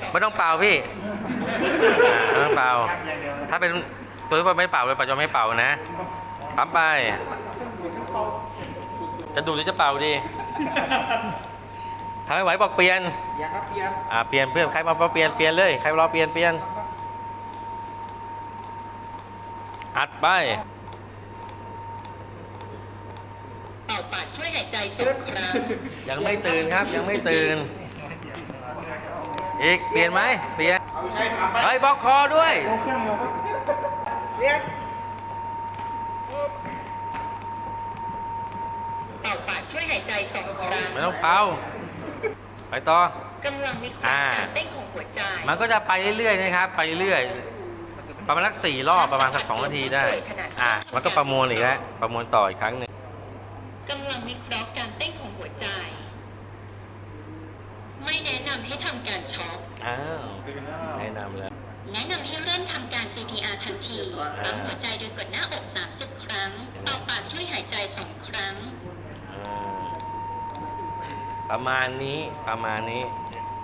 สองไม่ต้องเป่าพี่อ่าไม่ต้องเป่า ถ้าเป็นตัวที่ไม่เป่าเลยปัจจุบันไม่เป่านะปั๊มไป จะดูดหรือจะเป่าดีทำไม่ไหวบอกเปลี่ยนเปลี่ยนครับเปลี่ยน อ่าเปลี่ยนเพื่อนใครมาเปลี่ยนเปลี่ยนเลยใครรอเปลี่ยนเปลี่ยน อัดไปเป่าปากช่วยหายใจสองครั้งยังไม่ตื่นครับยังไม่ตื่น อีก เปลี่ยนไหมเปลี่ยนเอาใช้ทำไปเฮ้ยบล็อกคอด้วยเปลี่ยนเป่าปากช่วยหายใจสองครั้งไม่ต้องเป่า ไปต่อ กำลังวิเคราะอ่าห์การเต้นของหัวใจมันก็จะไปเรื่อยๆนะครับ ไปเรื่อยๆประมาณสักสี่รอบประมาณสักสองนาทีได้ อ่ามันก็ประมวลอีกแล้วประมวลต่ออีกครั้งหนึ่งกำลังวิเคราะห์การเต้นของหัวใจ ไม่แนะนำให้ทำการช็อคอ้าวแนะนำแล้ว แนะนำให้เริ่มทำการ CPR ทันทีปั๊มหัวใจโดยกดหน้าอก 30 ครั้งเป่าปากช่วยหายใจ 2 ครั้งอ่าประมาณนี้ประมาณนี้ก